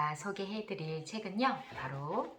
제가 소개해드릴 책은요, 바로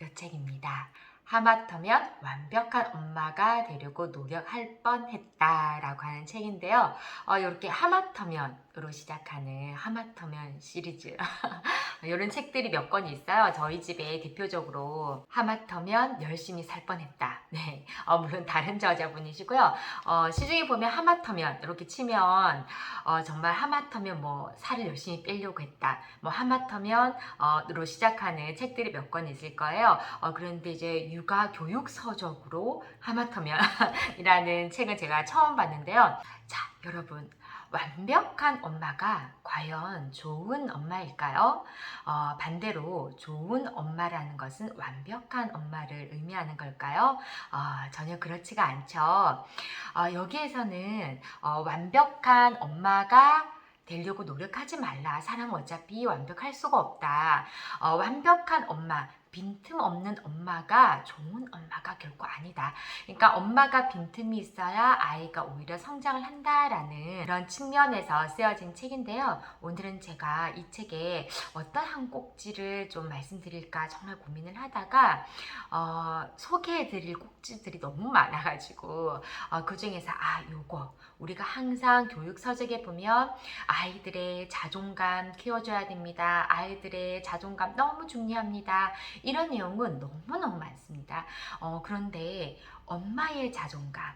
이 책입니다. 하마터면 완벽한 엄마가 되려고 노력할 뻔했다라고 하는 책인데요. 어, 이렇게 하마터면으로 시작하는 하마터면 시리즈 이런 책들이 몇 권 있어요. 저희 집에 대표적으로 하마터면 열심히 살 뻔했다. 네, 어, 물론 다른 저자분이시고요. 어, 시중에 보면 하마터면 이렇게 치면 어, 정말 하마터면 뭐 살을 열심히 빼려고 했다. 뭐 하마터면으로 시작하는 책들이 몇 권 있을 거예요. 어, 그런데 이제 육아 교육 서적으로 하마터면이라는 책은 제가 처음 봤는데요. 자, 여러분. 완벽한 엄마가 과연 좋은 엄마일까요? 어, 반대로 좋은 엄마라는 것은 완벽한 엄마를 의미하는 걸까요? 어, 전혀 그렇지가 않죠. 어, 여기에서는 어, 완벽한 엄마가 되려고 노력하지 말라. 사람은 어차피 완벽할 수가 없다. 어, 완벽한 엄마, 빈틈없는 엄마가 좋은 엄마가 결코 아니다. 그러니까 엄마가 빈틈이 있어야 아이가 오히려 성장을 한다라는 그런 측면에서 쓰여진 책인데요. 오늘은 제가 이 책에 어떤 한 꼭지를 좀 말씀드릴까 정말 고민을 하다가 어, 소개해드릴 꼭지들이 너무 많아가지고 어, 그 중에서 아 요거 우리가 항상 교육 서적에 보면 아이들의 자존감 키워줘야 됩니다. 아이들의 자존감 너무 중요합니다. 이런 내용은 너무너무 많습니다. 어, 그런데 엄마의 자존감,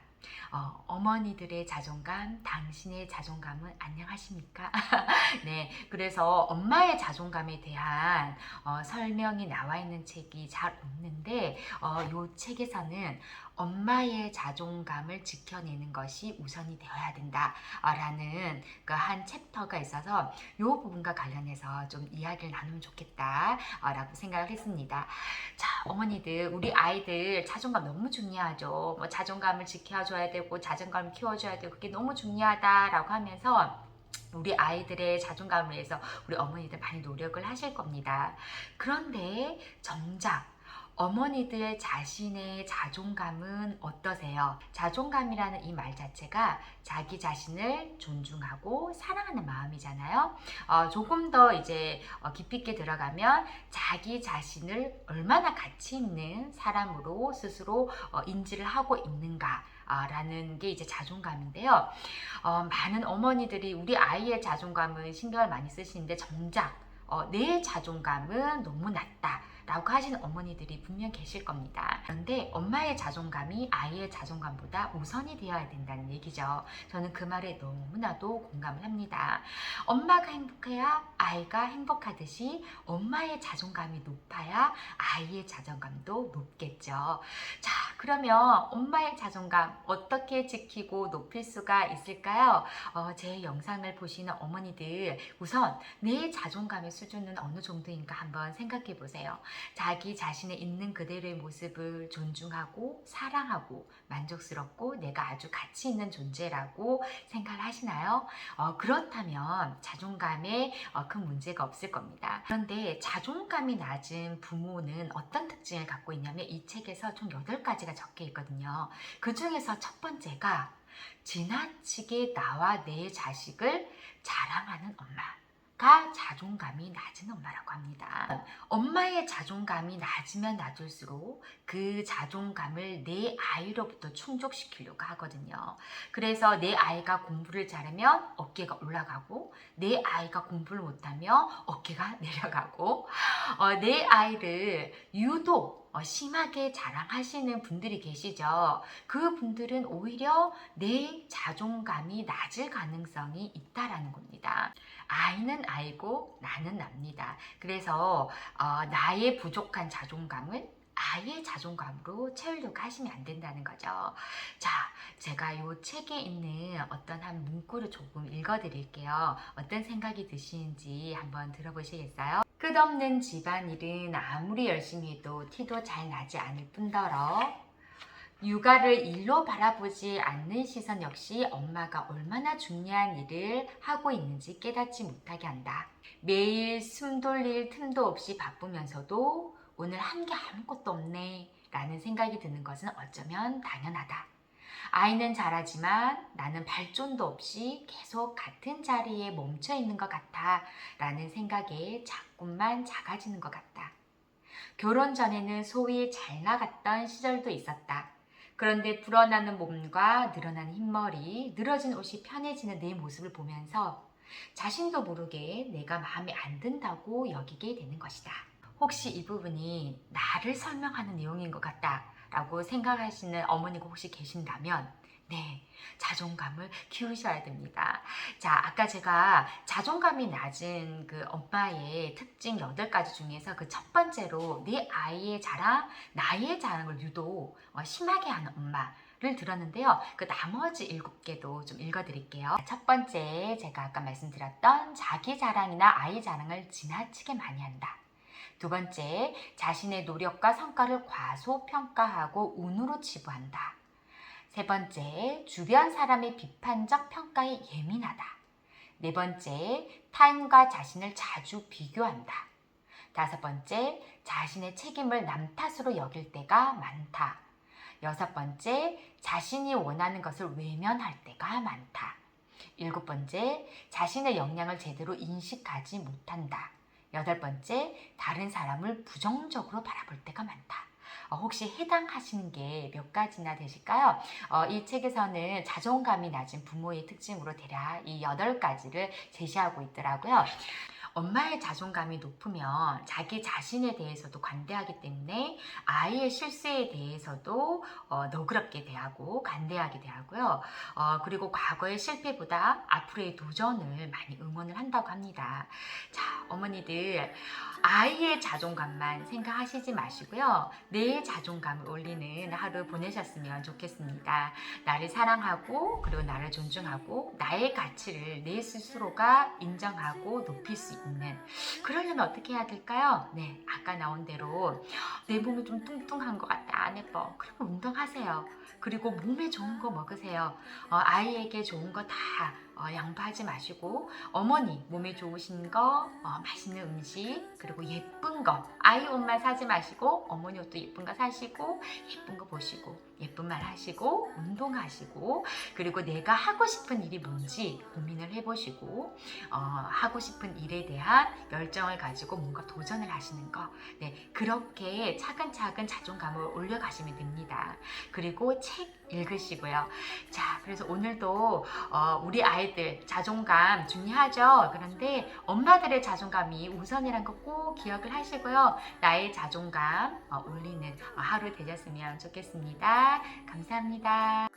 어, 어머니들의 자존감, 당신의 자존감은 안녕하십니까? 네, 그래서 엄마의 자존감에 대한 어, 설명이 나와 있는 책이 잘 없는데, 어, 이 책에서는 엄마의 자존감을 지켜내는 것이 우선이 되어야 된다라는 그 한 챕터가 있어서 이 부분과 관련해서 좀 이야기를 나누면 좋겠다라고 생각을 했습니다. 자, 어머니들, 우리 아이들 자존감 너무 중요하죠. 뭐 자존감을 지켜줘야 되고 자존감 키워줘야 되고 그게 너무 중요하다라고 하면서 우리 아이들의 자존감을 위해서 우리 어머니들 많이 노력을 하실 겁니다. 그런데 정작 어머니들 자신의 자존감은 어떠세요? 자존감이라는 이 말 자체가 자기 자신을 존중하고 사랑하는 마음이잖아요. 어, 조금 더 이제 어, 깊이 있게 들어가면 자기 자신을 얼마나 가치 있는 사람으로 스스로 어, 인지를 하고 있는가. 아, 라는 게 이제 자존감인데요. 어, 많은 어머니들이 우리 아이의 자존감을 신경을 많이 쓰시는데 정작 어, 내 자존감은 너무 낮다. 라고 하시는 어머니들이 분명 계실 겁니다. 그런데 엄마의 자존감이 아이의 자존감보다 우선이 되어야 된다는 얘기죠. 저는 그 말에 너무나도 공감을 합니다. 엄마가 행복해야 아이가 행복하듯이 엄마의 자존감이 높아야 아이의 자존감도 높겠죠. 자, 그러면 엄마의 자존감 어떻게 지키고 높일 수가 있을까요? 어, 제 영상을 보시는 어머니들 우선 내 자존감의 수준은 어느 정도인가 한번 생각해 보세요. 자기 자신의 있는 그대로의 모습을 존중하고 사랑하고 만족스럽고 내가 아주 가치 있는 존재라고 생각을 하시나요? 어, 그렇다면 자존감에 어, 큰 문제가 없을 겁니다. 그런데 자존감이 낮은 부모는 어떤 특징을 갖고 있냐면 이 책에서 총 8가지가 적혀 있거든요. 그 중에서 첫 번째가 지나치게 나와 내 자식을 자랑하는 엄마. 가 자존감이 낮은 엄마라고 합니다. 엄마의 자존감이 낮으면 낮을수록 그 자존감을 내 아이로부터 충족시키려고 하거든요. 그래서 내 아이가 공부를 잘하면 어깨가 올라가고 내 아이가 공부를 못하면 어깨가 내려가고 어, 내 아이를 유독 어, 심하게 자랑하시는 분들이 계시죠. 그 분들은 오히려 내 자존감이 낮을 가능성이 있다라는 겁니다. 아이는 아이고 나는 납니다. 그래서 어, 나의 부족한 자존감을 아이의 자존감으로 채우려고 하시면 안 된다는 거죠. 자, 제가 이 책에 있는 어떤 한 문구를 조금 읽어 드릴게요. 어떤 생각이 드시는지 한번 들어보시겠어요? 끝없는 집안일은 아무리 열심히 해도 티도 잘 나지 않을 뿐더러 육아를 일로 바라보지 않는 시선 역시 엄마가 얼마나 중요한 일을 하고 있는지 깨닫지 못하게 한다. 매일 숨 돌릴 틈도 없이 바쁘면서도 오늘 한 게 아무것도 없네 라는 생각이 드는 것은 어쩌면 당연하다. 아이는 잘하지만 나는 발전도 없이 계속 같은 자리에 멈춰 있는 것 같아 라는 생각에 자꾸만 작아지는 것 같다. 결혼 전에는 소위 잘 나갔던 시절도 있었다. 그런데 불어나는 몸과 늘어나는 흰머리, 늘어진 옷이 편해지는 내 모습을 보면서 자신도 모르게 내가 마음에 안 든다고 여기게 되는 것이다. 혹시 이 부분이 나를 설명하는 내용인 것 같다 라고 생각하시는 어머니가 혹시 계신다면 네, 자존감을 키우셔야 됩니다. 자, 아까 제가 자존감이 낮은 그 엄마의 특징 8가지 중에서 그 첫 번째로 내 아이의 자랑, 나의 자랑을 유독 어, 심하게 하는 엄마 를 들었는데요. 그 나머지 일곱 개도 좀 읽어드릴게요. 첫 번째, 제가 아까 말씀드렸던 자기 자랑이나 아이 자랑을 지나치게 많이 한다. 두 번째, 자신의 노력과 성과를 과소평가하고 운으로 치부한다. 세 번째, 주변 사람의 비판적 평가에 예민하다. 네 번째, 타인과 자신을 자주 비교한다. 다섯 번째, 자신의 책임을 남 탓으로 여길 때가 많다. 여섯 번째, 자신이 원하는 것을 외면할 때가 많다. 일곱 번째, 자신의 역량을 제대로 인식하지 못한다. 여덟 번째, 다른 사람을 부정적으로 바라볼 때가 많다. 어, 혹시 해당하시는 게 몇 가지나 되실까요? 어, 이 책에서는 자존감이 낮은 부모의 특징으로 대략 이 여덟 가지를 제시하고 있더라고요. 엄마의 자존감이 높으면 자기 자신에 대해서도 관대하기 때문에 아이의 실수에 대해서도 어, 너그럽게 대하고 관대하게 대하고요. 어, 그리고 과거의 실패보다 앞으로의 도전을 많이 응원을 한다고 합니다. 자, 어머니들 아이의 자존감만 생각하시지 마시고요. 내 자존감을 올리는 하루 보내셨으면 좋겠습니다. 나를 사랑하고 그리고 나를 존중하고 나의 가치를 내 스스로가 인정하고 높일 수 있는 그러려면 어떻게 해야 될까요? 네, 아까 나온 대로 내 몸이 좀 뚱뚱한 것 같다 안 예뻐. 그러면 운동하세요. 그리고 몸에 좋은 거 먹으세요. 어, 아이에게 좋은 거다 어, 양보하지 마시고 어머니 몸에 좋으신 거 어, 맛있는 음식 그리고 예쁜 거 아이 옷만 사지 마시고 어머니 옷도 예쁜 거 사시고 예쁜 거 보시고 예쁜 말 하시고 운동하시고 그리고 내가 하고 싶은 일이 뭔지 고민을 해보시고 어, 하고 싶은 일에 대한 열정을 가지고 뭔가 도전을 하시는 거 네, 그렇게 차근차근 자존감을 올려가시면 됩니다. 그리고 책 읽으시고요. 자, 그래서 오늘도 어, 우리 아이들 자존감 중요하죠. 그런데 엄마들의 자존감이 우선이란 거 꼭 기억을 하시고요. 나의 자존감 어, 올리는 어, 하루 되셨으면 좋겠습니다. 감사합니다.